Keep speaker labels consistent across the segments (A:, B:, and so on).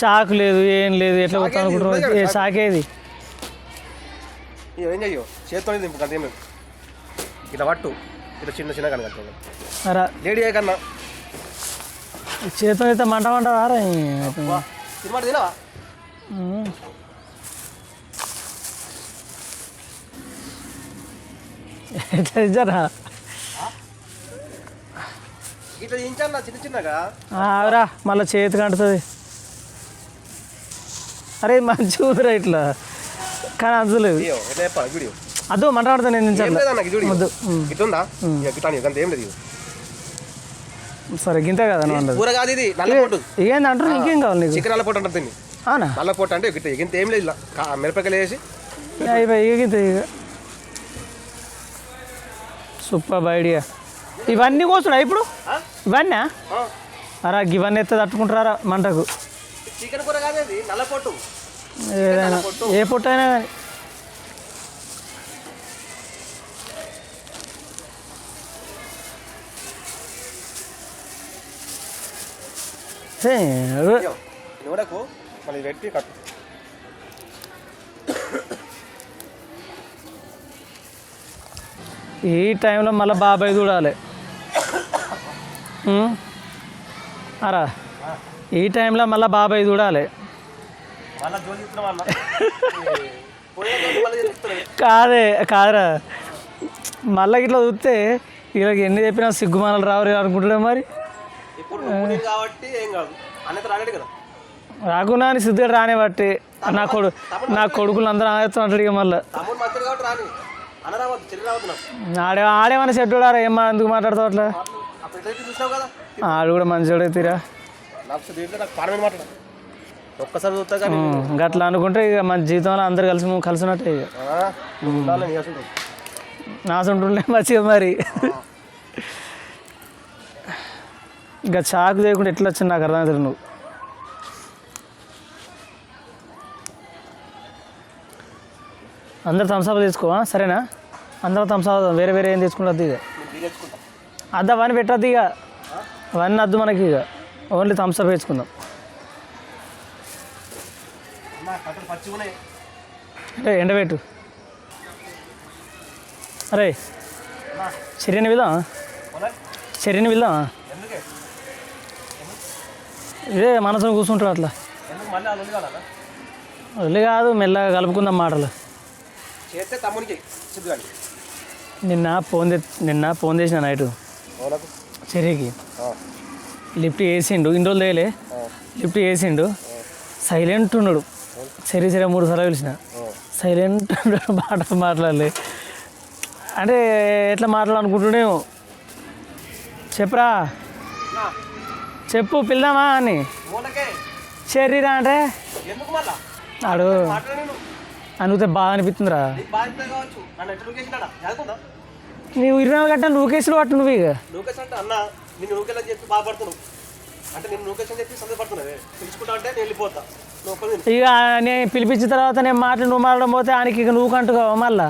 A: చాకు లేదు ఏం లేదు ఎట్లా పోతా
B: కదా,
A: ఏ చాకేది
B: ఏం చెయ్యో? చేతితో దింపు లేదు ఇట్లా పట్టు ఇట్లా చిన్న చిన్న
A: అరా.
B: లేడీ ఏ కన్నా?
A: చేతితో అయితే మంట మంట రారా
B: సినిమా తినవా?
A: ఎట్లా ఇచ్చారా
B: ఇట్లా దించాను చిన్న చిన్నగా?
A: ఆవిరా మళ్ళీ చేతికి అంటుతుంది అరే మంచి ఊరా ఇట్లా. కానీ
B: చెప్పాలి వీడియో.
A: అదో మంట నేను వద్దు.
B: ఇట్లా ఏం లేదు.
A: సరే గింతే కదా
B: కూర ఇది
A: ఏంది అంటారు ఇంకేం కావాలి నీకు?
B: చికెన్ నల్ల పొట్టు అంటుంది దీన్ని.
A: అవునా?
B: నల్ల పొట్టు అంటే గిట్ట ఏం లేదు మిరపకాయలు వేసి.
A: అయిపోయి ఇక గింతే ఇక సూపర్ ఐడియా. ఇవన్నీ కోసుడా ఇప్పుడు? ఇవన్నీ. అరా ఇవన్నీ ఎత్తే తట్టుకుంటారా మంటకు?
B: చికెన్ కూర నల్ల పొట్టు
A: ఏదైనా ఏ పొట్టు అయినా కానీ. హే, అదే.
B: అయ్యో నూనెకు మళ్ళీ పెట్టి కట్టు.
A: ఈ టైంలో మళ్ళీ బాబాయ్ చూడాలి? అరా. ఈ టైంలో మళ్ళీ బాబాయ్ చూడాలి. కాదే కాదురా. మళ్ళీ ఇట్లా చూస్తే వీళ్ళకి ఎన్ని చెప్పినా సిగ్గుమానలు రావు అనుకుంటున్నా మరి. రాకున్నా అని సిద్ధుగా రానే బట్టి నా కొడు నా కొడుకులు అందరూ ఆడుతున్నట్టు ఇక మళ్ళీ. ఆడే ఆడేమన్నా చెడ్డోడారా ఏమన్నా ఎందుకు మాట్లాడతావు అట్లా? ఆడు కూడా మంచివాడే తీరా.
B: ఒక్కసారి చూస్తా కానీ
A: గట్లా అనుకుంటే ఇక మన జీవితంలో అందరు కలిసి కలిసినట్టే ఇక.
B: ఆ, ఉండాలి నీ అసలు
A: నా సొంటుండే మంచిగా మరి. ఇంకా చాకు చేయకుండా ఎట్లా వచ్చింది నాకు అర్థమవుతుంది నువ్వు. అందరు థమ్స్అప్ తీసుకోవా? సరేనా? అందరూ థమ్స్అప్ వేరే వేరే ఏం తీసుకుంటుంది
B: తీరేసుకుంటా
A: అద్దు అవన్నీ పెట్టద్దు ఇక. అవన్నీ వద్దు మనకి ఇక. ఓన్లీ థమ్స్అప్ వేసుకుందాం. అంటే ఎండబెట్టు అరే చర్యని వెళ్దాం? చర్యని వెళ్దాం ఇదే మనసును కూర్చుంటాడు అట్లా. వదిలే కాదు మెల్లగా కలుపుకుందాం మాటలు. నిన్న ఫోన్ నిన్న ఫోన్ చేసిన నైట్. చర్యకి లిఫ్ట్ వేసిండు ఇన్ని రోజులు తేలే లిఫ్ట్ వేసిండు సైలెంట్ ఉన్నాడు. సరే సరే మూడు సార్లు పిలిచిన. సైలెంట్ ఉన్నాడు. మాట మాట్లాడలే. అంటే ఎట్లా మాట్లాడాలనుకుంటున్నావు చెప్పరా? చెప్పు పిల్దామా అని. శరీరా అంటే. ఆడు. అనుకుంటే బాగా అనిపిస్తుందిరా.
B: నీకు బాధ్యత కావచ్చు నన్ను ఎట్లా లొకేషన్ చదువుకుందా
A: నీవు ఇరవై నాలుగు గంటలు నువ్వు కేసులు పట్టు నువ్వు ఇక.
B: లొకేషన్ అంటే అన్న నేను లొకేషన్ చెప్పి బాధపడుతున్నావు. అంటే నేను లొకేషన్ చెప్పి సందేహపడుతున్నావే. పిలుచుకుంటా అంటే నేను వెళ్ళిపోతా. నువ్వు.
A: ఇక నేను పిలిపించిన తర్వాత నేను మాటలు నువ్వు మాట్లాడడం పోతే ఆయనకి ఇక నువ్వు కంటుగా మళ్ళా?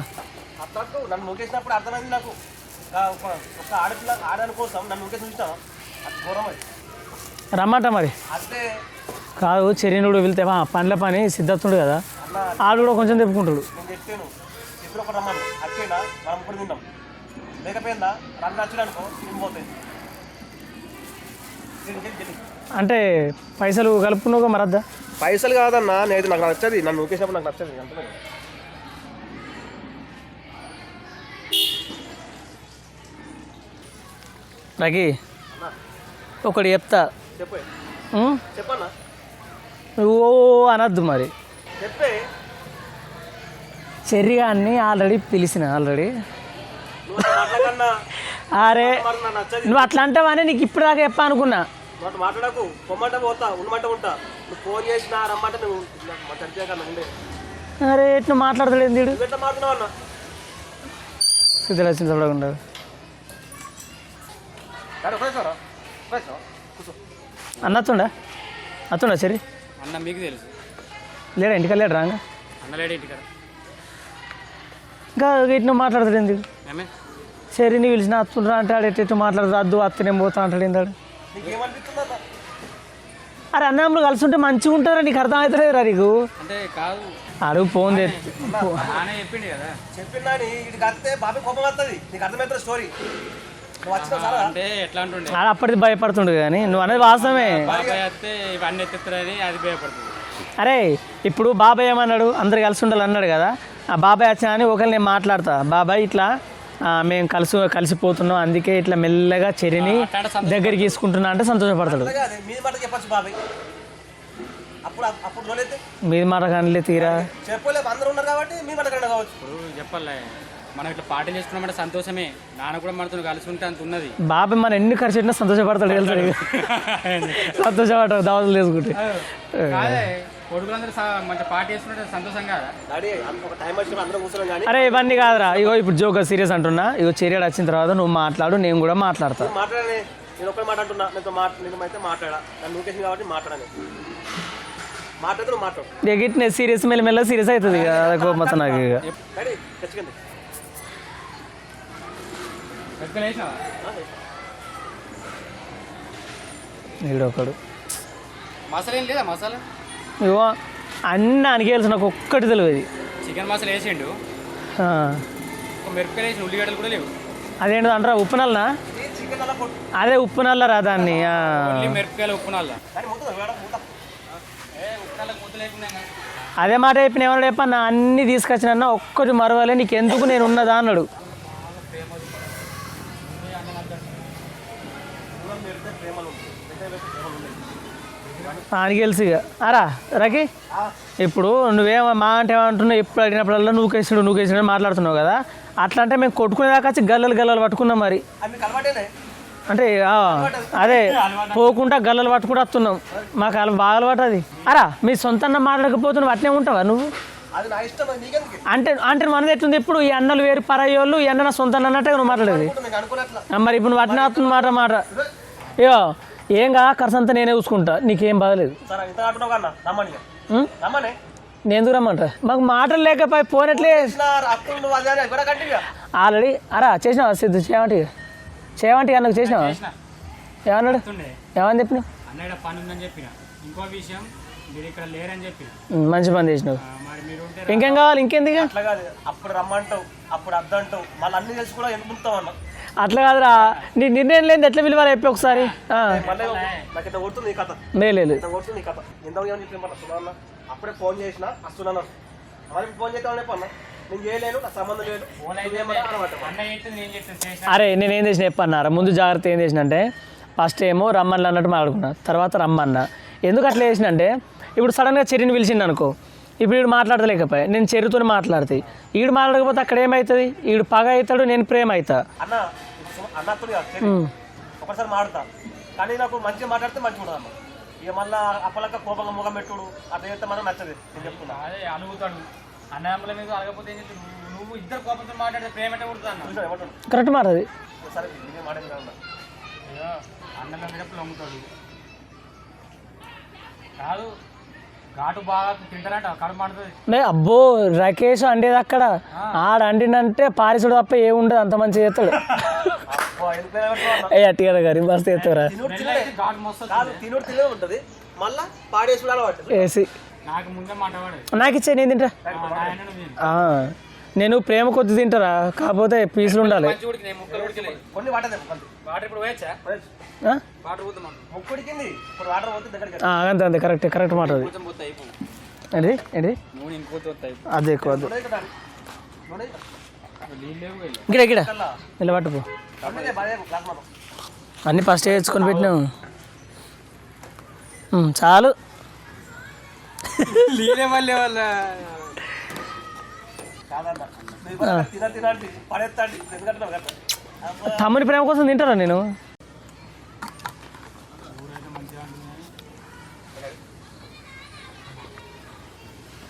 B: అట్లా నన్ను నూకేసినప్పుడు అర్థమైంది నాకు. ఆ, ఒక ఒక ఆడపిల్ల ఆడని కోసం నన్ను నూకేసి ఉంచినా అది ఘోరం అది.
A: రమ్మంట మరి. కాదు చర్యనుడు వెళ్తే వా, పనిల పని సిద్ధత్తుడు కదా. ఆడు కూడా కొంచెం తెప్పుకుంటాడు.
B: నేను చెప్పాను. ఎప్పుడు ఒకటి రమ్మను వచ్చేనా మనం ఇప్పుడు తిందాం. లేకపోయిందా? అనుకో నేను పోతాయి
A: అంటే పైసలు కలుపుకున్నావుగా మరద్దా
B: పైసలు కాదన్నా నేను నాకు నచ్చది. నన్ను నూకేసినప్పుడు నాకు నచ్చది. అంతే
A: నాకి ఒకటి చెప్తా.
B: చెప్పే.
A: ఉం?
B: చెప్పన్నా?
A: నువ్వు ఓ అనద్దు మరి.
B: చెప్పే.
A: చెర్రిగాన్ని ఆల్రెడీ పిలిచిన ఆల్రెడీ. అరే నువ్వు అట్లా అంటావని నీకు ఇప్పుడు దాకా చెప్పా అనుకున్నా.
B: మాట్లాడకు పొమ్మంట పోతా ఉన్నమాట ఉంటా. నువ్వు ఫోన్ చేసినా రమ్మంట నువ్వు ఉండే
A: అరే ఎట్లా మాట్లాడతాడు
B: ఎట్లా మాట్లాడుతున్నావు అన్న?
A: సిద్ధులు వచ్చిన చూడకుండా
B: కూర్చో.
A: అన్నత్తుండా అత్తుండా? సరే
C: అన్న మీకు తెలుసు.
A: లేడా ఇంటికి లేడు రాంగా
C: అన్న లేడు ఇంటికాడ?
A: ఇంకా ఇట్లా మాట్లాడతాడు ఎందుకు
C: ఏమే
A: సరే నీ పిలిచిన అత్తుండ్రా అంటే ఆడు ఎట్టు మాట్లాడదు అద్దు అత్తనేం పోతా అంటాడు
B: అన్న
A: అరే అన్నదమ్ములు కలిసి ఉంటే మంచిగా ఉంటారా? నీకు అర్థం అవుతలేదురా నీకు?
C: అంటే కాదు.
A: అడుగు ఫోన్
B: నీకు
C: అంటుండే?
A: ఆడ అప్పటిది భయపడుతుండు కానీ నువ్వు అనేది వాస్తవమే. అరే ఇప్పుడు బాబాయ్ ఏమన్నాడు? అందరు కలిసి ఉండాలి అన్నాడు కదా. ఆ బాబాయ్ వచ్చా అని ఒకరు నేను మాట్లాడతా. బాబాయ్ ఇట్లా మేము కలిసి కలిసిపోతున్నాం. అందుకే ఇట్లా మెల్లగా చెరిని దగ్గరికి తీసుకుంటున్నా అంటే సంతోషపడతాడు. మీది మాట కానీ తీరా.
B: చెప్పలేము అందరూ ఉన్నారు కాబట్టి మీ మాట కన్నా కావచ్చు.
C: ఇప్పుడు చెప్పాలి మనం ఇట్లా పార్టీ చేసుకున్నామంటే సంతోషమే. నాన్న కూడా మనతో కలిసి ఉంటే అంత ఉన్నది.
A: బాబాయ్ మన ఎన్ని ఖర్చు పెట్టినా సంతోషపడతాడు వెళ్తాడు సంతోషపడతాడు దావతులు తీసుకుంటే
C: కొడుకులందరూ మంచి పార్టీ
A: అరే ఇవన్నీ కాదురా. ఇగో ఇప్పుడు జోక్ సీరియస్ అంటున్నా. ఇగో చర్యడు వచ్చిన తర్వాత నువ్వు మాట్లాడు నేను కూడా మాట్లాడతా.
B: నువ్వు మాట్లాడనే. నేను ఒక్కడే నీతో మాట నేను అయితే మాట్లాడా? నన్ను కాబట్టి మాట్లాడితే మాట్లాడు.
A: ఇట్నే సీరియస్ మెల్ల మెల్ల సీరియస్ అవుతుంది ఇక. కోపం నాకు ఇక.
B: తెచ్చుకుంది.
A: ఈడొకడు.
C: మసాలా ఏం లేదా? మసాలా?
A: ఇగో అన్నీ అనికేయాల్సి నాకు ఒక్కటి తెలియదు.
C: చికెన్ మసాలా వేసిండు. మిరపకాయలు వేసి ఉల్లిగడ్డలు కూడా లేవు.
A: అదేంటి అంటారా ఉప్పు నల్లనా అదే ఉప్పు నల్లరా దాన్ని ఆ.
C: ఓన్లీ మిరపకాయలు ఉప్పు నల్ల నల్ల
A: అదే మాట చెప్పిన ఏమన్నా చెప్పన్నా అన్నీ తీసుకొచ్చినా ఒక్కటి మరవలే నీకు ఎందుకు నేను ఉన్నదా అన్నాడు
B: దూరం పెడితే ప్రేమలు ఉంటుంది దగ్గర పెడితే ప్రేమలు ఉండవు.
A: ఆయనకి తెలుసు ఇక. అరా రకి? ఇప్పుడు నువ్వేమ మా అంటే ఏమంటున్నావు ఎప్పుడు అడిగినప్పుడల్లా నువ్వు కేసుడు నువ్వు కేసుడు మాట్లాడుతున్నావు కదా. అట్లా అంటే మేము కొట్టుకునేదాకా వచ్చి గల్లలు గల్లలు పట్టుకున్నాం మరి. అంటే అదే పోకుండా గల్లలు పట్టుకుంటూ వస్తున్నాం. మాకు అలా బాగా అలవాటు అది. అరా మీ సొంతంగా మాట్లాడకపోతున్నావు అట్నే ఉంటావా నువ్వు? అంటే అంటే మనది ఎట్లుంది? ఇప్పుడు ఈ అన్నలు వేరు పరాయోళ్ళు ఈ అన్న సొంత అన్నట్టే నువ్వు మాట్లాడేది. మరి ఇప్పుడు నువ్వు అట్నే వస్తుంది మాట మాట. ఇగో ఏం కా ఖర్చు అంతా నేనే చూసుకుంటా. నీకేం బాధలేదు?
B: రమ్మని
A: నేను దూరం అంట మాకు మాటలు లేకపోయి
B: కంటిన్యూ
A: ఆల్రెడీ అరా చేసినావా సిద్ధు? చేయమంటి చేయమంటి అన్నకు చేసినావా?
C: చేసిన.
A: ఏమన్నాడు? ఏమని
C: చెప్పిన. ఇంకో విషయం మీరు ఇక్కడ లేరని చెప్పిన.
A: ఉం, మంచి పని చేసినావు.
C: ఆ, మరి మీరు ఉంటే
A: ఇంకేం కావాలి? ఇంకేందిగా
B: అట్లా కాదు. అప్పుడు రమ్మంటావు అప్పుడు అద్దంటావు. మళ్ళీ అన్ని తెలిసి కూడా ఎందుకు అన్న?
A: అట్లా కాదురా. నీ నిర్ణయం లేని ఎట్లా పిలవాలి చెప్పి ఒకసారి. లేదు
B: అప్పుడే ఫోన్ చేసిన వస్తున్నాను మరి ఫోన్ చేద్దామని
A: అరే నేను ఏం చేసిన చెప్పన్నారా ముందు జాగ్రత్త ఏం చేసిన అంటే ఫస్ట్ ఏమో రమ్మని అన్నట్టు మాట్లాడుకున్నా. తర్వాత రమ్మన్నా. ఎందుకు అట్లా చేసిన అంటే ఇప్పుడు సడన్గా చెర్రిని పిలిచిండు అనుకో. ఇప్పుడు వీడు మాట్లాడలేకపోయా నేను చెర్రితో మాట్లాడితే. ఈడు మాట్లాడకపోతే అక్కడ ఏమవుతుంది ఈడు పగ అవుతాడు నేను ప్రేమ అవుతా.
B: ఒకసారి మాడతా కానీ నాకు మంచిగా మాట్లాడితే మంచిగా ఇక మళ్ళీ అప్పలక్క కోపంగా ముఖం పెట్టుడు అట్లా చేస్తే మనం నచ్చదు. నేను చెప్తున్నా.
C: అదే అన్నదమ్ముల మీద అడగకపోతే ఏం? నువ్వు- ఇద్దరు కోపంతో మాట్లాడితే ప్రేమ
A: కరెక్ట్ మాట అది
B: సరే ఇదే మాట్లాడింది అన్న.
C: అయ్యో, అన్నల మీద లొంగుతాడు కాదు
A: నే అబ్బో రకేష్ అండేది అక్కడ. ఆడ అండినంటే పారిసుడు తప్ప ఏముండదు అంత మంచిగా చేస్తాడు? ఏ అట్టిగా గారి మస్తు చేస్తారా వేసి
C: నాకు ముందే మాట్లాడాడు
A: నాకు ఇచ్చే నేను తింటా. ఆ, నేను ప్రేమ కొద్ది తింటారా? కాకపోతే పీసులు ఉండాలి. అంతే అంతే కరెక్ట్ కరెక్ట్ మాట అది. ఏంటి? ఏంటి? అది ఎక్కువ అది.
B: ఇక్కడ ఇక్కడ.
A: నిలబట్టుకో. అన్నీ ఫస్ట్ వేసుకొని పెట్టినావు. చాలు. తమ్ముని ప్రేమ కోసం తింటారా నేను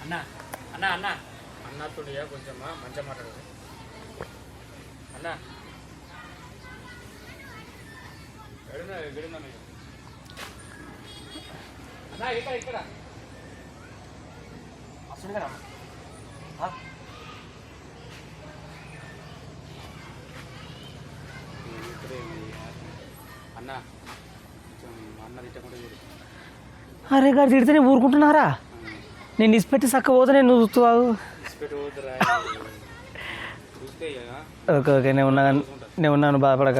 C: అన్న అన్న అన్న. అన్నతుడియా కొంచెం మంచిగా మాట్లాడదు అన్న. ఎడున్నా ఎడున్నా మీరు అన్న ఇక్కడ ఇక్కడ.
B: అసలు కదా? ఆ?
C: అన్న అన్న తిట్టకుండా
A: అరే గారు తిడితేనే ఊరుకుంటున్నారా? నేను నిస్పెట్టి సక్కపోతే నేను నువ్వు చూస్తావు ఓకే ఓకే నేను ఉన్నా నేను ఉన్నాను బాధపడక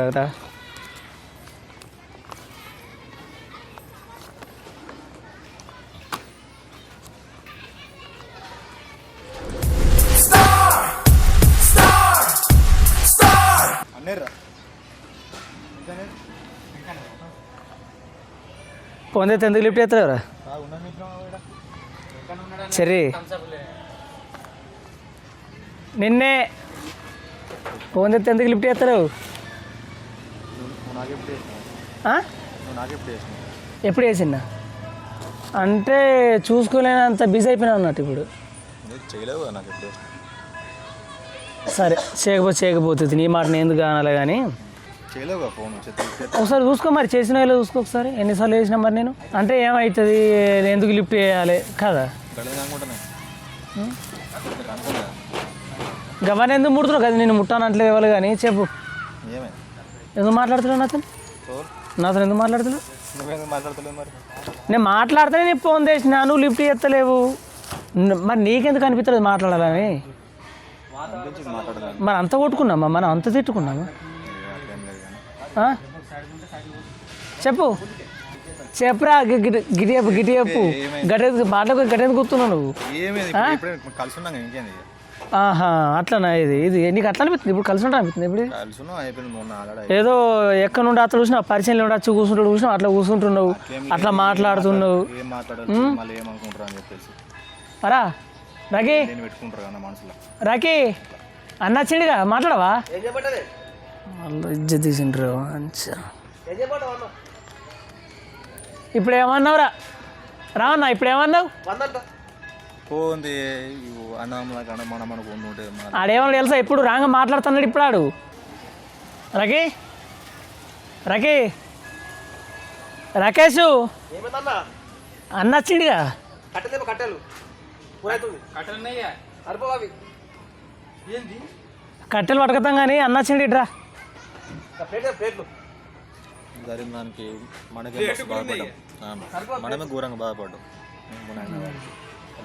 D: అన్నేరా
A: పొందే ఎందుకు లిఫ్ట్ చేస్తారా సరే నిన్నే ఫోన్ చెప్తే ఎందుకు లిఫ్ట్ చేస్తారు ఎప్పుడు వేసిందా అంటే చూసుకోలేనంత బిజీ అయిపోయినా అన్నట్టు ఇప్పుడు సరే చేయకపోతే చేయకపోతుంది నీ మాట నేను ఎందుకు కానాలి కానీ ఒకసారి చూసుకో మరి చేసిన వాళ్ళు చూసుకో ఒకసారి ఎన్నిసార్లు వేసినా మరి నేను అంటే ఏమవుతుంది ఎందుకు లిఫ్ట్ చేయాలి కదా గవర్న ఎందుకు ముడుతున్నావు? కదా నేను ముట్టానంటలే ఇవ్వాలి కానీ. చెప్పు. ఎందుకు మాట్లాడుతున్నావు నాతో నాతో ఎందుకు మాట్లాడుతున్నావు? నేను మాట్లాడితేనే నీ ఫోన్ చేసిన. నువ్వు లిఫ్ట్ చేస్తలేవు. న- మరి నీకెందుకు అనిపిస్తుంది మాట్లాడాలని? మరి అంత కొట్టుకున్నామా? మనం అంత తిట్టుకున్నామా? చెప్పు. చెప్పురా గి- గిటి గిటి చెప్పు గిటి చెప్పు గట్టెందుకు మాటలకు గట్టెందుకు కూర్చున్నావు నువ్వు. ఆహా అట్లనా ఇది ఇది. నీకు అట్లా అనిపిస్తుంది? ఇప్పుడు కలిసి ఉంటా అనిపిస్తుంది ఇప్పుడు? ఏదో ఎక్కడ నుండి అట్లా చూసినా పరిచయం నుండి వచ్చి కూర్చుంటాడు చూసినా అట్లా కూర్చుంటున్నావు అట్లా మాట్లాడుతున్నావు.
D: మళ్ళీ చెప్పేసి.
A: అరా రాకి అన్న వచ్చిండుగా? మాట్లాడవా? వాళ్ళు ఇజ్జత్ తీసిండ్రు మంచిగా. ఇప్పుడు ఏమన్నావురా రావన్నా ఇప్పుడు ఏమన్నావు
D: పోంది
A: ఆడేమన్నా తెలుసా? ఇప్పుడు రాంగ మాట్లాడుతున్నాడు ఇప్పుడు ఆడు రకి రకి రాకేష్ అన్న వచ్చిండుగా?
B: కట్టెలేమో కట్టెలు.
A: పట్టుకుతాం కానీ అన్న వచ్చిండు ఇట్రా
B: ప్లేట్లు.
D: జరిగిన దానికి మనకే బాధపడ్డాం అవును. మనమే ఘోరంగా బాధపడ్డాం.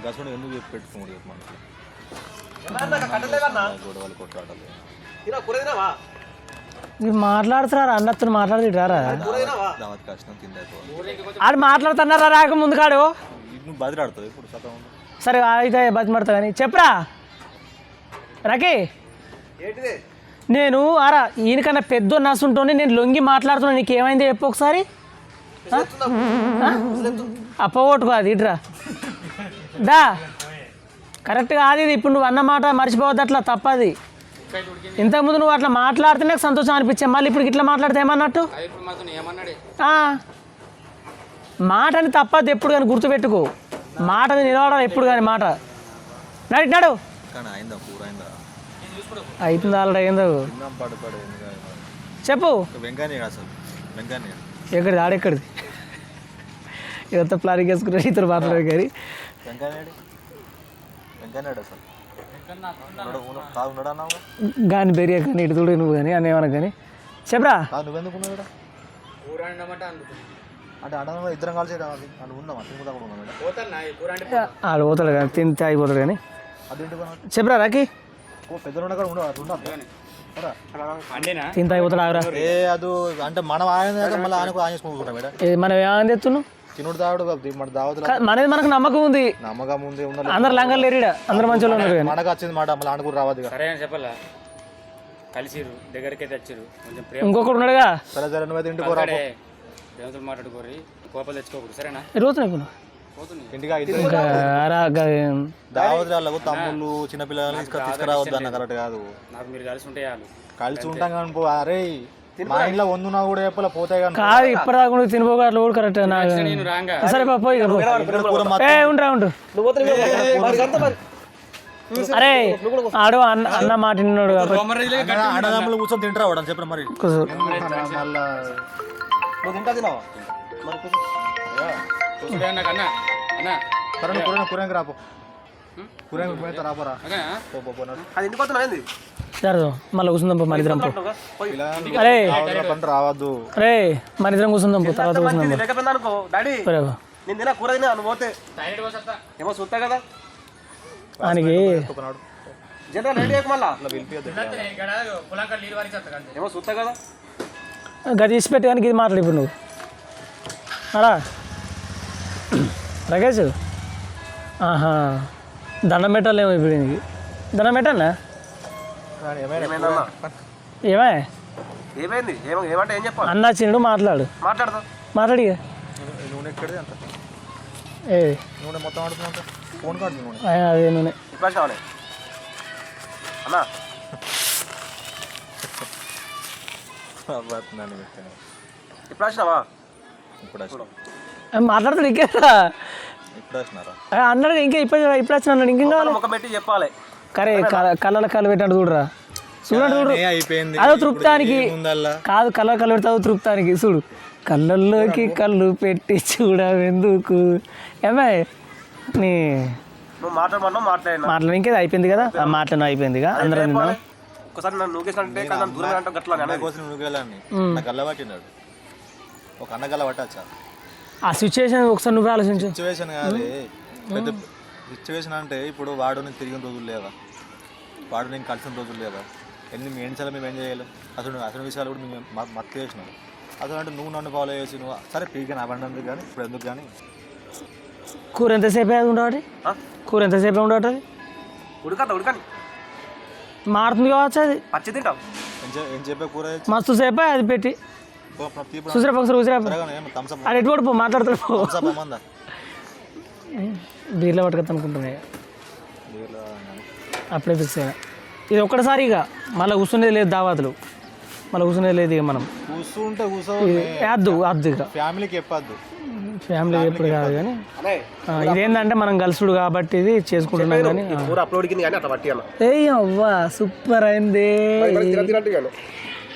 D: గసుడు ఎందుకు చెప్పి పెట్టుకోడు చెప్పు
B: కట్టెలేవన్నా
D: గొడవలు కొట్లాడాలి.
A: మీరు మాట్లాడుతున్నారా? అన్నతో మాట్లాడిరారా
B: కూర తినావా
D: దావత్ కష్టం తింది అయిపోవాలి.
A: ఆడు మాట్లాడుతున్నారా? రాక ముందు కాడు.
D: నువ్వు బదిలాడుతుంది ఇప్పుడు సగం
A: సరే అయితే బతిమడతా కానీ చెప్పురా? రకి?
B: ఏంటిది?
A: నేను ఆరా ఈయనకన్నా పెద్ద నస్తుంటోని నేను లొంగి మాట్లాడుతున్నా నీకు ఏమైంది చెప్పు ఒకసారి. అప్పగొట్టుకో అది ఇట్రా. దా. కరెక్ట్ కాదు ఇది ఇప్పుడు నువ్వు అన్న మాట మర్చిపోవద్దు అట్లా తప్పది. ఇంతకుముందు నువ్వు అట్లా మాట్లాడితే నాకు సంతోషం అనిపించే మళ్ళీ ఇప్పుడు ఇట్లా మాట్లాడితే ఏమన్నట్టు?
C: అది
A: ఆ. మాటని తప్పదు ఎప్పుడు కానీ గుర్తుపెట్టుకో. మాటని నిలబడాలి ఎప్పుడు కానీ మాట. నడు అయిపోయింది ఆల్రెడీ అయిందో. చెప్పు. ఎక్కడిది? ఆడెక్కడిది ఇదంతా ప్లానింగ్ వేసుకున్నారు ఇతరు మాట్లాడే కానీ.
D: వెంకయ్య వెంకయ్య అసలు. ఉన్నాడు, ఉన్నాడు. కాదు ఉన్నాడు అన్నావు
A: గాని బెరియా కానీ ఇటు చూడు నువ్వు కానీ అని ఏమన్నా కానీ చెప్పరా? ఆడు పోతాడు కానీ తింటే అయిపోతాడు కానీ? చెప్పరా రాకి అయిపోతాడు ఆగురా
D: ఏ అది అంటే మనం ఆయన మళ్ళీ ఆయన కూడా ఆయన చేసుకుంటాం మేడం?
A: ఏ, మనం
D: తినుడు తాగుడు మన దావతులు
A: మనది మనకు నమ్మకం ఉంది.
D: నమ్మకం ఉంది
A: అందరు లంగలు లేరిడా అందరు మంచి వాళ్ళు ఉన్నారు
D: మనకు వచ్చింది మాట మళ్ళీ రావద్దు ఇక.
C: సరే అని చెప్పాలా? కలిసిరు దగ్గరికి తెచ్చిరు కొంచెం ప్రేమ.
A: ఇంకొకడు ఉన్నాడుగా?
D: సరే సరే నువ్వైతే ఇంటికి పోరా
C: మాట్లాడే దేవతలు మాట్లాడుకోరి కోపాలు తెచ్చుకోకూడదు సరేనా?
A: రోజున ఇప్పుడు
D: దావతులకు తమ్ముళ్ళు చిన్నపిల్లలు తీసుకు తీసుకురావద్దు అన్న కరెక్ట్ కాదు.
C: నాకు మీరు కలిసి ఉంటే
D: కలిసి ఉంటాం కానీ అరే మా ఇంట్లో వందునా కూడా చెప్పలే పోతాయి కానీ
A: కాదు ఇప్పటిదాకా నువ్వు తినిపోగా అట్లా కూడా కరెక్ట్ నాకు
C: నేను రాంగా.
A: సరే పో, పోయి ఉండరా ఉండు.
B: నువ్వు పోతే మరి అంతా మరి.
A: అరే ఆడు అన్న అన్న మాట విన్నాడు
D: అన్నదమ్ములు కూర్చొని తింటారా వాడు చెప్పిన మరి.
A: కూర్చో.
D: మళ్ళా.
B: నువ్వు తింటా తినావా? మరి
C: అన్న అన్న
D: రాపో. రాపోరా పో పో పో.
B: అది
A: జరదు మళ్ళీ కూర్చుందాం పో, పో. అరే.
D: రావద్దు.
A: రే కూర్చుందాం పో తర్వాత కూర్చుందాం
B: డాడీ నేను తినా కూర తినా నువ్వు పోతే.
C: డైరెక్ట్ పోసేస్తా
B: ఏమో చూస్తా కదా.
A: ఆయనకి
D: ఒకనాడు
B: జనరల్ రెడీ అయ్యకు మళ్ళా. ఏమో చూస్తా కదా.
A: గది ఇచ్చి పెట్టి కానీ ఇది మాట్లాడు ఇప్పుడు నువ్వు. అలా. రకేష్ ఆహా. దండం పెట్టాలేమో ఇప్పుడు నీకు దండం పెట్టానా ఏమే?
B: ఏమైంది? ఏమ ఏమంటే ఏం చెప్పాలి?
A: అన్న చిన్నుడు మాట్లాడు.
B: మాట్లాడదా.
A: మాట్లాడి ఇక.
D: నూనె ఎక్కడిది అంత
A: ఏ
D: నూనె. మొత్తం ఆడుతున్నా ఫోన్ కార్డు నూనె
A: అదే నూనె
B: ఇప్పుడు అన్నా ఇప్పుడు వచ్చినావా
D: ఇప్పుడు వచ్చిన
A: ఆ, అన్నాడు ఇంకా ఇప్పుడు ఇప్పుడు వచ్చిన అన్నాడు. ఇంకేం కావాలి
B: ముఖం పెట్టి చెప్పాలి.
A: కరే కళ్ళ కళ్ళ కళ్ళు పెట్టాడు చూడరా. చూడండి చూడు.
D: ఏ అయిపోయింది.
A: అదో తృప్తానికి. కాదు కళ్ళ కళ్ళు పెడతావు తృప్తానికి. చూడు. కళ్ళల్లోకి కళ్ళు పెట్టి చూడవెందుకు? ఏమే నీ మాట్లాడి ఇంకేది అయిపోయింది కదా? ఆ మాట్లాడిన అయిపోయింది కదా? అందరం తిందాం
B: ఒకసారి నన్ను కానీ నన్ను దూరం అంటే గట్లా
D: అన్న కోసం గల్ల పట్టినాడు ఒక అన్న గల్ల పట్టచ్చా
A: ఆ సిచ్యువేషన్ ఒకసారి నువ్వు ఆలోచించు.
D: సిచ్యువేషన్ కాదు. పెద్ద సిచ్యువేషన్ అంటే ఇప్పుడు వాడు నేను తిరిగిన రోజులు లేదా వాడు నేను కలిసిన రోజులు లేదా ఎన్ని ఎన్నిసార్లు మేము ఏం చేయాలి? అసలు అసలు విషయాలు కూడా మేము మత్తు చేసినాం. అసలు అంటే నువ్వు నన్ను ఫాలో చేసి నువ్వు సరే పీకని అవ్వండి కానీ ఇప్పుడు ఎందుకు కానీ?
A: కూర ఎంతసేపు అది ఉండవటి
B: ఆ?
A: కూర ఎంతసేపు ఉండవటి అది
B: ఉడకద్ద ఉడకని?
A: మారుతుంది కావచ్చు అది.
B: పచ్చి తింటావు?
D: ఏం ఏం చెప్పే కూర?
A: మస్తు సేపే అది పెట్టి. చూసిరా ఒకసారి చూసిరా
D: ఏం
A: అది ఎటు పో. పో
D: అమ్మందా?
A: బీర్లో పట్టుకొద్దాం అనుకుంటున్నాయి. అప్పుడే ఫిక్స్ అయినా. ఇది ఒక్కటిసారి ఇక. మళ్ళీ కూర్చునేది లేదు దావాతులు. మళ్ళీ కూర్చునేది లేదు ఇక మనం.
D: కూర్చుంటే కూర్చో
A: వేద్దు వద్దు ఇక.
D: ఫ్యామిలీకి చెప్పద్దు.
A: ఫ్యామిలీ ఎప్పుడు కాదు కానీ.
B: అనే
A: ఇదేంటంటే మనం కలుసుడు కాబట్టి ఇది చేసుకుంటున్నాం కానీ ఏయ్ అవ్వా సూపర్ అయింది.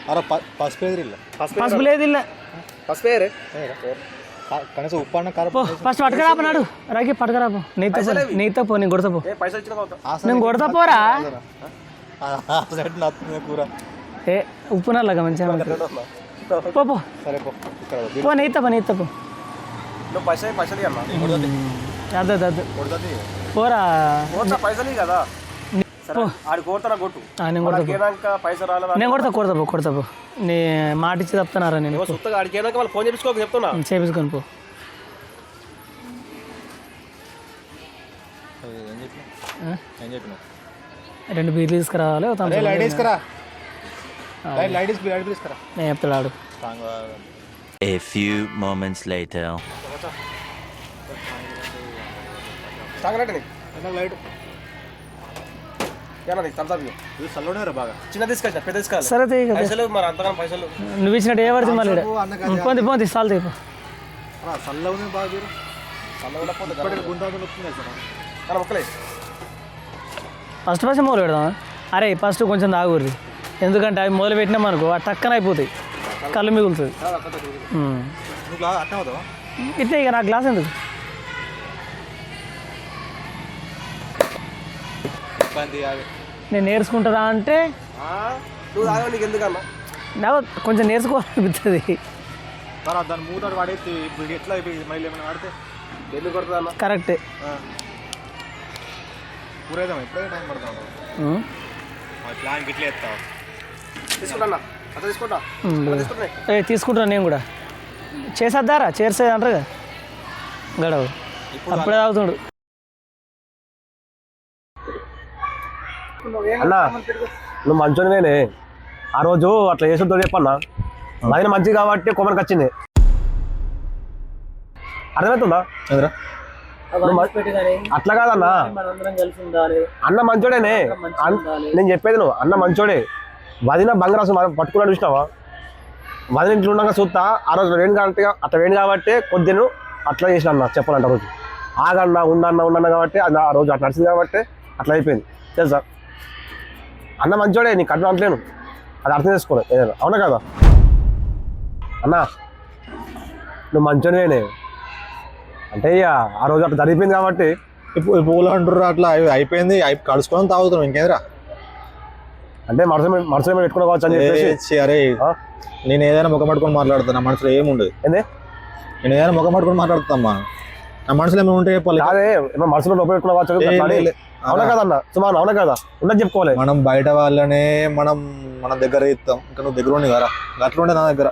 D: ఎదిరిల్ల
A: పసుపు లేదు ఇలా
B: ఫస్ట్ పేరే
D: కనీసం ఉప్పు అన్న కారం
A: పో ఫస్ట్ పట్టుకురాపో నాడు. రాకి పట్టుకురాపో. నీతో పో నీతో పో నేను కొడతా పో.
B: ఏ పైసలు ఇచ్చిన పోతా
A: నేను కొడతా పోరా?
D: సైడ్ నచ్చుతుంది కూర.
A: ఏ ఉప్పు నల్లగా మంచిగా ఉంటుంది. పో పో.
D: సరే పో. ఇక్కడ వద్దు.
A: పో నీతో పో నీతో పో.
B: నువ్వు పైసలు పైసలు
D: కొడుతుంది
A: పోరా.
B: పైసలు ఇయ్యి కదా. ఆడి కోతరా కొట్టు?
A: ఆ, నేను కొడతా
B: పైసలు రాలేదు?
A: నేను కొడతా కొడతా నీ మాట ఇచ్చి తప్పుతున్నారా నేను?
B: ఏమో సుత్తగా ఆడికేనాక వాళ్ళు ఫోన్ చేపించుకోక చెప్తున్నా.
A: చేపించుకొని పో.
D: ఏం చెప్పిన
A: ఆ?
D: ఏం చెప్పిన
A: రెండు బీర్లు తీసుకురావాలి
D: లైట్ తీసుకురా. లైట్ తీసుకురా
A: నేను చెప్తాడు ఆడు.
E: A few moments later.
D: Light.
B: ఏమన్నా.
D: ఇది రా బాగా.
B: చిన్న తీసుకొచ్చిన పెద్ద తీసుకోవాలి
A: సరే
B: పైసలు మరి అంతగానం పైసలు.
A: నువ్వు ఇచ్చినట్టు ఏ పడితే మళ్ళీ. పోంది పోంది సాల్ తీపో
D: బాగా మీరు
B: పోతే
D: ఇప్పటికి సార్.
B: ఒక్కలే.
A: ఫస్ట్ ఫస్ట్ మొదలు పెడదామా? అరే ఫస్ట్ కొంచెం తాగుర్రి. ఎందుకంటే అవి మొదలు పెట్టినాం అనుకో ఆ టక్కన అయిపోతాయి. కళ్ళు మిగులుతుంది ఇట్లా ఇక నా గ్లాస్ ఎందుకు?
D: ఇబ్బంది
A: నేను నేర్చుకుంటారా అంటే?
B: నువ్వు తాగా నీకు ఎందుకన్నా
A: నాకు కొంచెం నేర్చుకోవాలనిపిస్తుంది. కరెక్టే.
B: తీసుకుంటా?
A: నేను కూడా. చేసేద్దారా? చేర్చేది అంటారు గడవ. అప్పుడే తాగుతుండు.
B: అన్నా నువ్వు మంచోనివేనే ఆ రోజు అట్లా చేస్తుందో చెప్పన్నా? వదిన మంచి కాబట్టి కొమ్మనికి వచ్చింది. అర్థమవుతుందా? అట్లా కాదన్నా. అన్న మంచోడేనే. అన్- నేను చెప్పేది నువ్వు అన్న మంచోడే. వదిన బంగారాసు మనం పట్టుకున్నాడు చూసినావా? వదిన ఇంట్లో ఉండగా చూస్తా ఆ రోజు వేణు కాబట్టి అట్లా వేణు కాబట్టి కొద్దిను అట్లా చేసిన అన్న చెప్పాలంట ఆ రోజు. ఆగన్నా ఉండన్న ఉండన్న కాబట్టి అది ఆ రోజు అట్లా నడిచింది కాబట్టి అట్లా అయిపోయింది. తెలుసా? అన్న మంచోడే నీకు కట్టు అంటలేను. అది అర్థం చేసుకోలే ఏదైనా అవునా కదా? అన్నా నువ్వు మంచోనివేనే అంటే ఇక ఆ రోజు అట్లా జరిగిపోయింది కాబట్టి.
D: ఇప్పుడు పూలు అంటారు అట్లా అయి- అయిపోయింది అయి కలుసుకొని తాగుతున్నాం ఇంకేదిరా?
B: అంటే మనసు మనసు ఏమో పెట్టుకున్నా కావచ్చు అని చెప్పేసి.
D: అరే? నేను ఏదైనా ముఖం పట్టుకొని మాట్లాడుతున్నా నా మనసులో ఏముండదు.
B: ఏంది?
D: నేను ఏదైనా ముఖం పట్టుకొని మాట్లాడుతామ్మా నా మనసులో ఏమైనా ఉంటే చెప్పాలి
B: ఏమో మనసులో లోపల పెట్టుకున్నా అవునా కదన్న? సుమాన్ అవునా కదా? ఉన్నది చెప్పుకోవాలి.
D: మనం బయట వాళ్ళనే మనం మన దగ్గర ఇస్తాం ఇంకా నువ్వు దగ్గర ఉండి కదా అట్లుండే నా దగ్గర.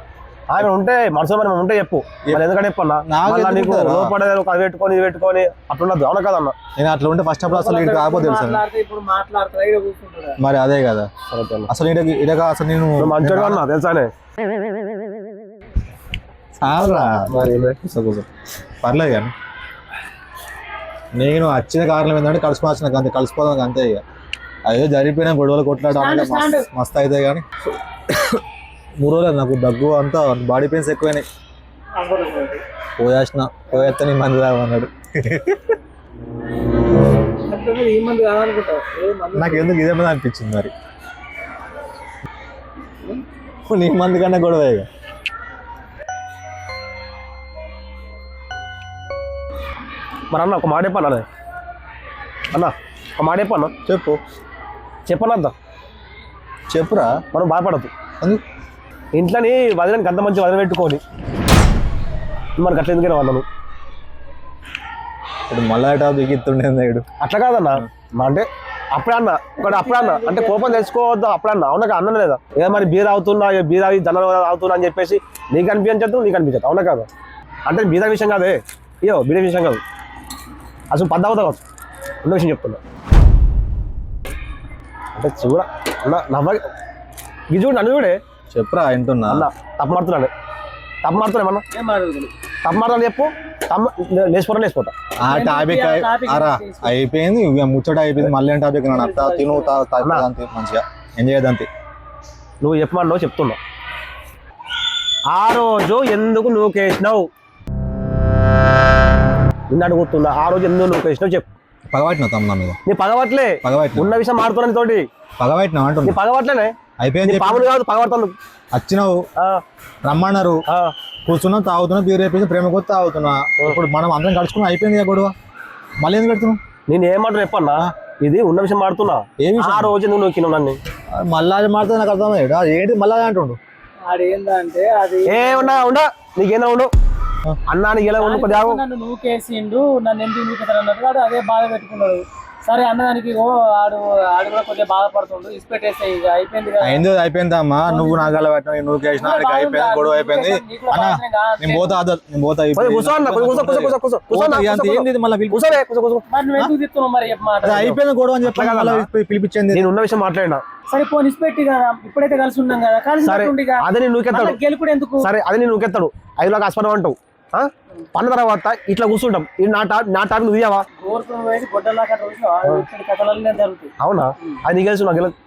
B: ఆయన ఉంటే మనసులో మనం ఉంటే చెప్పు. మరి ఎందుకంటే చెప్పన్నా?
D: నాకు
B: ఒక అది పెట్టుకొని ఇది పెట్టుకొని అట్లున్నది అవునా కదన్న?
D: నేను అట్లా ఉంటే ఫస్ట్ అప్పుడు అసలు ఇటు కాకపోతే తెలుసు?
A: ఇక్కడ
D: మరి అదే కదా. అసలు ఇట ఇటక అసలు నేను
B: మంచిగా ఉన్నా తెలుసానే?
D: కూర్చో, కూర్చో. పర్లేదు కానీ. నేను వచ్చిన కారణం ఏంటంటే కలిసిపోవాల్సిన అంతే కలిసిపోదాం అంతే ఇక. అదే జరిగిపోయిన గొడవలు కొట్లాడడం మస్తు- అయితే కానీ మూడు రోజులు నాకు దగ్గు అంతా బాడీ పెయిన్స్ ఎక్కువైనాయి. పోయాసిన పోయేస్తే నీ మంది
A: మంది
D: నాకు ఎందుకు ఇదే మీద అనిపించింది మరి? నీ మంది కన్నా గొడవ ఇక.
B: మరి అన్న ఒక మాట చెప్పన్నా అన్న అన్న ఒక మాట చెప్పన్నా
D: చెప్పు.
B: చెప్పనద్దా?
D: చెప్పురా.
B: మనం బాధపడద్దు. ఇంట్లోని వదిలేనికి అంత మంచి వదిలి పెట్టుకొని మనకు అట్లా ఎందుకైనా వాళ్ళను
D: ఇప్పుడు మళ్ళా టాప్ దిగిస్తుండే ఇడు
B: అట్లా కాదన్న. అంటే అప్పుడే అన్న ఒకటి అప్పుడే అన్న. అంటే కోపం తెచ్చుకోవద్దు అప్పుడే అన్న? అవునా? అన్న లేదా ఏ మరి బీర్ అవుతున్నా బీర్ అవి జనం అవుతున్నా అని చెప్పేసి నీకు అనిపించద్దు నీకు అనిపించదు. అవునా కాదు? అంటే బీద విషయం కాదే. అయ్యో బీద విషయం కాదు. అసలు పద్ద అవుతా కావచ్చు. ఉన్న విషయం చెప్తున్నా. అంటే చూడ నవ్వ ఇది చూడు నన్ను చూడే.
D: చెప్పురా వింటున్నా.
B: అన్న తప్పు మాడుతున్నాడు తప్పు మాడుతున్నా అన్న
A: ఏం మాట్లాడుతుంది
B: తప్పు మాట్లాడి చెప్పు. తమ్మ లేచిపోతా లేచిపోతా.
D: ఆ టాపిక్ అరా. అయిపోయింది ఇక ముచ్చట అయిపోయింది మళ్ళీ ఏం టాపిక్ నన్ను అత్త తిను మంచిగా. ఎంజాయ్ చేద్దంతే
B: నువ్వు చెప్పమన్నావు చెప్తున్నావు ఆ రోజు ఎందుకు నువ్వు కేసినావు? నిన్ను అడుగుతున్నా. ఆ రోజు ఎందుకు నువ్వు కేసినావు చెప్పు.
D: పగబట్టిన తమ్ముడు నా మీద.
B: నీ పగవట్లే
D: పగబట్టిన
B: ఉన్న విషయం మాడుతున్నాను తోటి
D: పగబట్టిన
B: నీ
D: అంటున్నా
B: పగవట్లేనే
D: అయిపోయింది
B: నీ. పాములు కాదు పగవడతాను
D: వచ్చినావు. రమ్మన్నారు. కూర్చున్నాం తాగుతున్నా బీర్ అయిపోయింది ప్రేమ కొద్ది తాగుతున్నా. ఇప్పుడు మనం అందరం కలుసుకున్నాం అయిపోయింది గొడవ. మళ్ళీ ఎందుకు పెడుతున్నావు?
B: నేను ఏమంటాను చెప్పన్నా? ఇది ఉన్న విషయం మాడుతున్నా
D: ఏ విషయం?
B: ఆ రోజు నువ్వు నొక్కినావు నన్ను?
D: మళ్ళా అది మాట్లాడితే నాకు అర్థమయ్యాడు ఏంటి మళ్ళా అది అంటుండు?
A: ఆడేందంటే అది
B: ఏ ఉన్నా ఉండా. నీకేనా ఉండు. అన్నానికి ఎలా ఉండు కొద్దిగా ఆగు.
A: నన్ను నూకేసిండు నన్ను ఎందుకు నూకుతారు అన్నట్టు వాడు అదే బాధ పెట్టుకున్నాడు సరే అన్నదానికి ఓ ఆడు ఆడు కూడా కొద్దిగా బాధపడుతుండు ఇసిపెట్టేస్తే ఇక అయిపోయింది కదా.
D: అయింది అయిపోయింది అమ్మా. నువ్వు నా గల పెట్టిన నువ్వు కేసిన ఆడికి అయిపోయింది గొడవ అయిపోయింది. అన్న నేను పోతా నేను పోతా అయిపోయింది. మళ్ళీ అయిపోయింది గొడవ అని చెప్పి పిలిపించింది.
B: నేను ఉన్న విషయం మాట్లాడినా.
A: సరే పోనీ ఇసిపెట్టి కదా ఇప్పుడైతే కలిసి ఉన్నాం కదా. కలిసి.
B: అదే నేను
A: గెలుపుడు ఎందుకు?
B: సరే అది నేను నూకెత్తాడు. ఐదు లాగా హాస్పిటల్ అంటావు? పన్న తర్వాత ఇట్లా కూర్చుంటాం. నా టాప్ నా టాప్ నువ్వు ఇయ్యవా?
A: కోరుకుని పోయి గొడ్డలాగా చూసినావా ఇక్కడి కథలన్నీ జరుగుతాయి.
B: అవునా? అది నీకు తెలుసు నాకు తెలియదు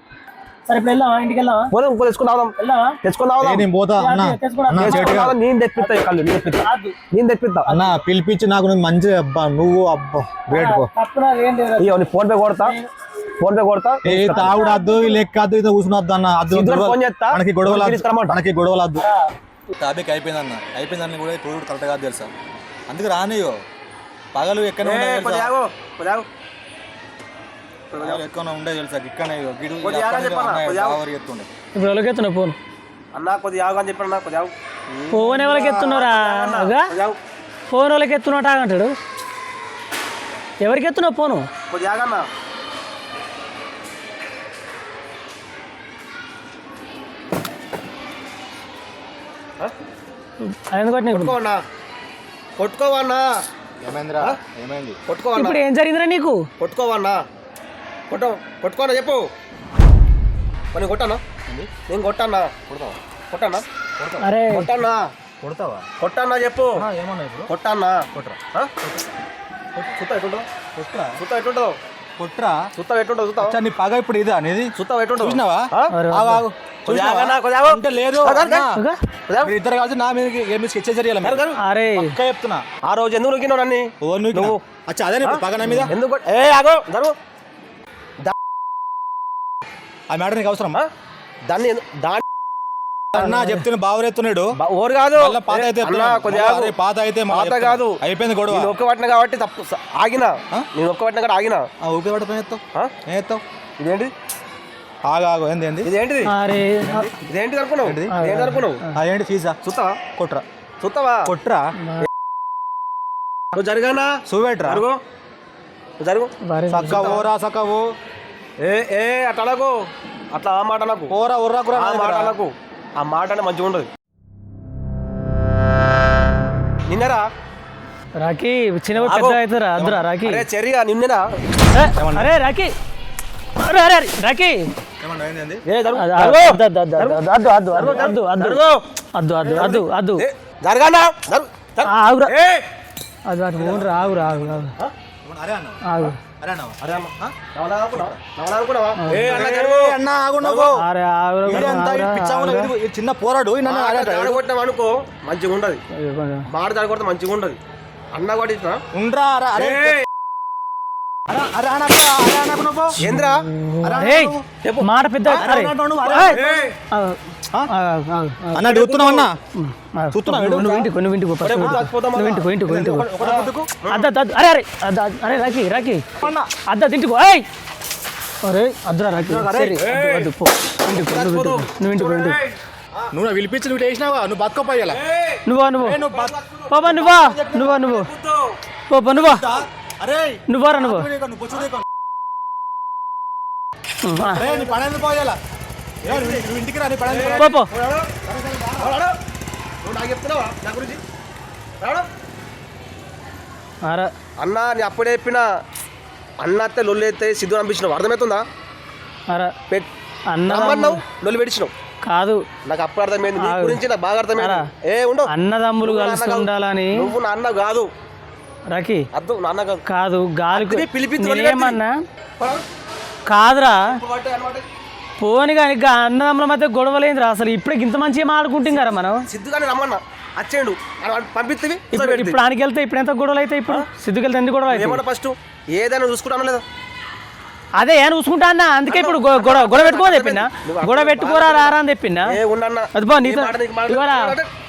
A: సరే ఇప్పుడు వెళ్దామా? ఇంటికి వెళ్దామా?
B: పోదాం
D: నేను పోతా అన్న.
B: నేను తెప్పిస్తా కళ్ళు నేను తెప్పిస్తా.
A: కాదు.
B: నేను తెప్పిస్తా.
D: అన్న పిలిపించి నాకు మంచి అబ్బా నువ్వు అబ్బా గ్రేట్
B: నీ ఫోన్ పే కొడతా. ఫోన్ పే కొడతా.
D: ఏ తాగుడు లెక్క వద్దు ఇది కూర్చున్నద్దు అన్న. అద్దు
B: ఇద్దరు ఫోన్ చేస్తా.
D: మనకి గొడవలు. మనకి గొడవలు వద్దు. టాపిక్ అయిపోయింది అన్న అయిపోయిందని కూడా ఇప్పుడు కరెక్ట్ కాదు తెలుసా? అందుకు రానియో పగలు ఎక్కడ. ఎక్కడ ఉండే తెలుసా? ఇక్కడ
A: ఇప్పుడు ఎవరికి ఎత్తున్నావు ఫోన్?
B: అన్నా కొద్దిగా ఆగు అని చెప్పాను కొద్దిగా ఆగు.
A: ఫోన్ ఎవరికి ఎత్తున్నారా. ఫోన్ వాళ్ళకి ఎత్తున్నట్టు అంటాడు. ఎవరికి ఎత్తున్నావు ఫోను?
B: కొద్దిగా ఆగన్నా. కొట్టుకోవన్నా కొట్టుకోవన్నా?
D: ఏమైందిరా? ఏమైంది?
B: కొట్టుకోవన్నా?
A: ఇప్పుడు ఏం జరిగిందిరా నీకు?
B: కొట్టుకోవన్నా? కొట్టు కొట్టుకోనా చెప్పు. మరి కొట్టానా? నేను కొట్టానా? కొట్టానా?
A: అరే.
B: కొట్టానా?
D: కొడతావా?
B: కొట్టానా చెప్పు.
D: ఏమన్నా ఇప్పుడు?
B: కొట్టానా?
D: కొట్రా.
B: ఆ? సుత్తా ఎట్టుంటదో
D: కొట్రా
B: సుత్తా ఎట్టుంటదో
D: కొట్రా
B: సుత్తా ఎట్టుంటదో సుత్తా
D: నీ పగ ఇప్పుడు ఇదా అనేది
B: సుత్తా ఎట్టుంటదో
D: చూసినావా?
B: ఆ?
A: అరే
D: ఆగు, అంటే లేదు ఇద్దరు కలిసి నా మీద ఏం స్కెచ్ చేయాలి.
A: అరే.
D: చెప్తున్నా.
B: ఆ రోజు ఎందుకు నొక్కినావు నన్ను?
D: ఓ నువ్వు. అచ్చా అదే పగ నా మీద?
B: ఎందుకు కొట్- ఏ ఆగో జరుగు.
D: ఆ మేడం నీకు అవసరం.
B: ఆ? దాన్ని దాన్ని
D: అన్నా చెప్తున్నా బావరెత్తున్నాడు
B: ఓరు కాదు.
D: పాత అయితే పాత అయితే
B: పాత. కాదు.
D: అయిపోయింది గొడవ.
B: నేను ఒక్క పట్టిన కాబట్టి తప్పు. ఆగినా? నేను ఒక్క పట్టిన కాబట్టి ఆగినా.
D: ఆ ఊపిరి? ఏం ఎత్తావు?
B: ఇదేంటి?
D: ఆగు ఆగు. ఏంది ఏంది?
B: ఇదేంటిది?
A: అరే
B: ఇదేంటిది అనుకున్నావు ఏంటి అనుకున్నావు
D: ఆ, ఏంటి ఫీజా?
B: చూస్తావా?
D: కొట్రా.
B: చూస్తావా?
D: కొట్రా?
B: నువ్వు జరగానా?
D: చూపెట్రా
B: జరుగు. నువ్వు జరుగు.
A: వారి
D: సక్క ఓరా సక్క ఓ
B: ఏ ఏ అట్లా అనకు. అట్లా ఆ మాట నాకు
D: ఓరా ఉర్రా కురా
B: ఆ మాట నాకు ఆ మాట అంటే మంచిగా ఉండదు. నిన్నరా?
A: రాకీ చిన్న పెద్ద అవుతారా? అద్దురా రాకీ
B: అరే చెరిగా నిన్నరా?
A: ఏ, అరే రాకీ అరే అరే అరే, రాకీ
D: చిన్న పోరాడు
B: అనుకో మంచిగా ఉండదు మాట మంచిగా ఉండదు అన్న కూడా
D: ఉండరా అరే
B: ఏంద్రా?
A: మాట పెద్ద
D: అన్న చూస్తున్నావు అన్న? చూస్తున్నావు
A: నువ్వు ఇంటికి నువ్వు ఇంటికి నువ్వు ఇంటికి ఇంటికి ఇంటికి అద్ద అరే అరే అద్ద అరే రాకి నువ్వు నువ్వు
D: నువ్వు అన్నా నువ్వు ఇంటికి
B: అన్న నేను అప్పుడే చెప్పిన అన్న అత్తే లొల్లు అయితే సిద్ధు అనిపించినావు. అర్థమవుతుందా?
A: అన్న
B: లొల్లు పెడిచినావు
A: కాదు.
B: నాకు అప్పుడు అర్థమైంది గురించి నాకు బాగా అర్థమైంది. ఏ ఉండవు
A: అన్నదమ్ములు కలిసి ఉండాలని.
B: నువ్వు నా అన్న కాదు.
A: రాకి
B: అద్దు నాన్న కాదు. పిలిపించి
A: నేనేమన్నా? కాదురా. పోని కానీ అన్నదమ్ముల మధ్య గొడవలేదురా అసలు. ఇప్పుడే ఇంత మంచిగా మాడుకుంటాం కదా మనం?
B: సిద్ధుగానే రమ్మన్నా. వచ్చేయండు పంపిస్తే
A: ఇప్పుడు ఆనికి వెళ్తే ఇప్పుడు ఎంత గొడవలు అయితే ఇప్పుడు? సిద్ధుకి వెళ్తే ఎందుకు గొడవ
B: ఏమన్నా ఫస్ట్? ఏదైనా చూసుకుంటాను లేదా?
A: అదే ఏం చూసుకుంటా అన్న అందుకే ఇప్పుడు గొడవ గొడవ పెట్టుకో తెప్పినా గొడవ పెట్టుకోరా రారా అని
B: ఉండన్నా.
A: అది పో నీతో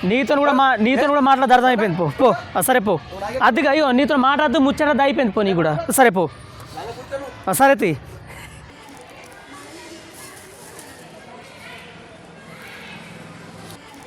A: నీతో కూడా మా నీతో కూడా మాట్లాడదు అర్థం అయిపోయింది. పో పో సరే పో. అది అయ్యో నీతో మాట్లాడద్దు ముచ్చటద్దు అయిపోయింది పో నీ కూడా. సరే పో. సరే తీ.